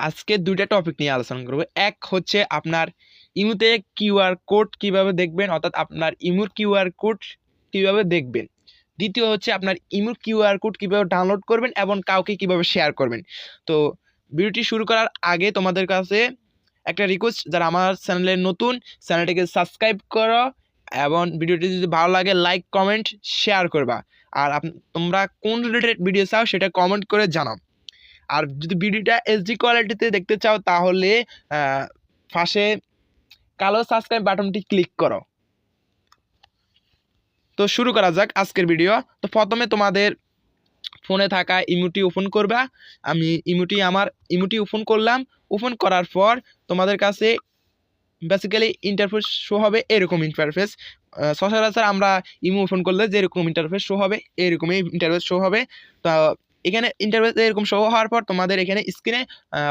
আজকে দুইটা টপিক নিয়ে আলোচনা করব। এক হচ্ছে আপনার ইমুতে কিউআর কোড কীভাবে দেখবেন, অর্থাৎ আপনার ইমুর কিউআর কোড কীভাবে দেখবেন। দ্বিতীয় হচ্ছে আপনার ইমুর কিউআর কোড কীভাবে ডাউনলোড করবেন এবং কাউকে কীভাবে শেয়ার করবেন। তো ভিডিওটি শুরু করার আগে তোমাদের কাছে একটা রিকোয়েস্ট যারা আমার চ্যানেলে নতুন চ্যানেলটিকে সাবস্ক্রাইব করো এবং ভিডিওটি যদি ভালো লাগে লাইক কমেন্ট শেয়ার করবা। আর তোমরা কোন রিলেটেড ভিডিও চাও সেটা কমেন্ট করে জানাও। আর যদি ভিডিওটা এইচডি কোয়ালিটিতে দেখতে চাও, তাহলে পাশে কালো সাবস্ক্রাইব বাটনটি ক্লিক করো। তো শুরু করা যাক আজকের ভিডিও তো প্রথমে তোমাদের ফোনে থাকা ইমুটি ওপেন করবা। আমি ইমুটি আমার, ইমুটি ওপেন করলাম। ওপেন করার পর তোমাদের কাছে বেসিক্যালি ইন্টারফেস শো হবে এরকম ইন্টারফেস সচরাচর আমরা ইমু ওপেন করলে যেরকম ইন্টারফেস শো হবে, এরকমই ইন্টারফেস শো হবে। তো এখানে ইন্টারফেস এরকম শো হওয়ার পর তোমাদের এখানে স্ক্রিনে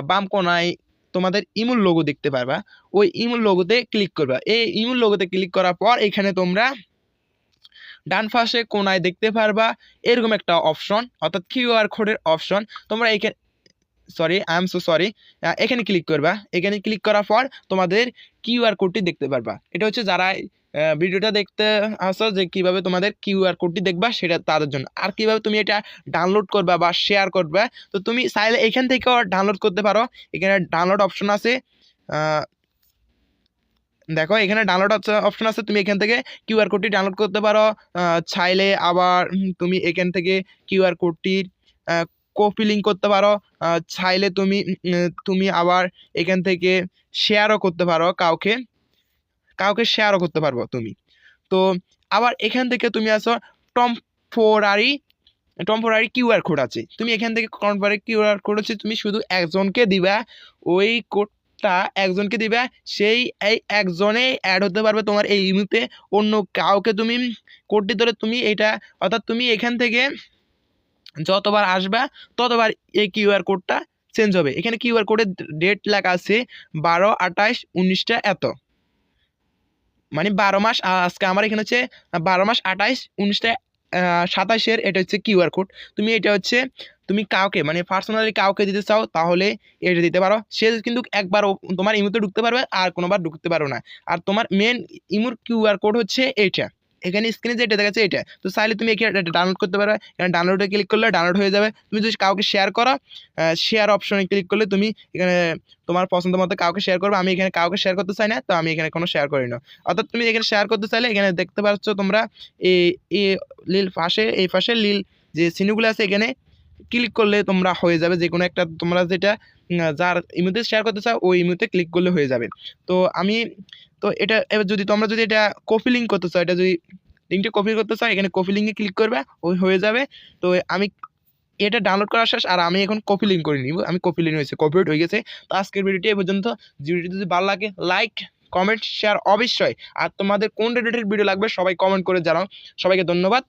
বাম কোনায় তোমাদের ইমুল লোগো দেখতে পারবা। ওই ইমুল লোগোতে ক্লিক করবা। এই ইমুল লোগোতে ক্লিক করার পর এখানে তোমরা ডান পাশে কোনায় দেখতে পারবা এরকম একটা অপশন অর্থাৎ কিউআর কোডের অপশন তোমরা এখানে sorry I am so sorry এখানে ক্লিক করবা। এখানে ক্লিক করার পর তোমাদের কিউআর কোডটি দেখতে পারবা। এটা হচ্ছে যারা ভিডিওটা দেখতে আসো যে কীভাবে তোমাদের কিউআর কোডটি দেখবা, সেটা তাদের জন্য। আর কীভাবে তুমি এটা ডাউনলোড করবা বা শেয়ার করবা, তো তুমি চাইলে এখান থেকেও ডাউনলোড করতে পারো। এখানে ডাউনলোড অপশন আছে। দেখো, এখানে ডাউনলোড অপশন আছে। তুমি এখান থেকে কিউআর কোডটি ডাউনলোড করতে পারো। চাইলে আবার তুমি এখান থেকে কিউআর কোডটির কপি লিঙ্ক করতে পারো। চাইলে তুমি তুমি আবার এখান থেকে শেয়ারও করতে পারো কাউকে। কাউকে শেয়ারও করতে পারব তুমি। তো আবার এখান থেকে তুমি আসো টম্পোরারি টম্পোরারি কিউআর কোড আছে। তুমি এখান থেকে টম্পোরারি কিউআর কোড হচ্ছে তুমি শুধু একজনকে দিবা, ওই কোডটা একজনকে দিবা, সেই এই একজনেই অ্যাড হতে পারবে তোমার এই ইমুতে অন্য কাউকে তুমি কোডটি ধরে তুমি এটা, অর্থাৎ তুমি এখান থেকে যতবার আসবা, ততবার এই কিউআর কোডটা চেঞ্জ হবে। এখানে কিউআর কোডের ডেট লেখা আছে বারো, আঠাশ, উনিশটা এত। মানে বারো মাস আজকে আমার এখানে হচ্ছে বারো মাস আঠাইশ, উনিশটা সাতাশের এটা হচ্ছে কিউআর কোড। তুমি এটা হচ্ছে, তুমি কাউকে মানে পার্সোনালি কাউকে দিতে চাও, তাহলে এটা দিতে পারো। সে কিন্তু একবার তোমার ইমুতে ঢুকতে পারবে, আর কোনোবার ঢুকতে পারো না। আর তোমার মেন ইমুর কিউআর কোড হচ্ছে এইটা। এখানে স্ক্রিনে যেটা দেখাচ্ছে এটা। তো চাইলে তুমি এখানে ডাউনলোড করতে পারবে এখানে ডাউনলোডে ক্লিক করলে ডাউনলোড হয়ে যাবে। তুমি যদি কাউকে শেয়ার করো শেয়ার অপশনে ক্লিক করলে তুমি এখানে তোমার পছন্দ মতো কাউকে শেয়ার করবে। আমি এখানে কাউকে শেয়ার করতে চাই না, তো আমি এখানে কোনো শেয়ার করি না। অর্থাৎ তুমি এখানে শেয়ার করতে চাইলে এখানে দেখতে পাচ্ছ তোমরা এই লিল পাশে, এই পাশে লিল যে সিনুগুলো আছে এখানে ক্লিক করলে তোমরা হয়ে যাবে। যে কোনো একটা তোমরা যেটা যার ইমুতে শেয়ার করতে চাও, ওই ইমুতে ক্লিক করলে হয়ে যাবে। তো আমি, তো এটা, এবার যদি তোমরা যদি এটা কপি লিঙ্ক করতে চাও, এটা যদি লিঙ্কটা কপি করতে চাও, এখানে কপি লিঙ্কে ক্লিক করবে, ওই হয়ে যাবে। তো আমি এটা ডাউনলোড করা শেষ, আর আমি এখন কপি লিঙ্ক করে নিব। আমি কপি লিঙ্ক হয়েছে কপিরাইট হয়ে গেছে। তো আজকের ভিডিওটি এই পর্যন্ত। ভিডিওটি যদি ভালো লাগে লাইক কমেন্ট শেয়ার অবশ্যই। আর তোমাদের কোন রিলেটেড ভিডিও লাগবে, সবাই কমেন্ট করে জানাও। সবাইকে ধন্যবাদ।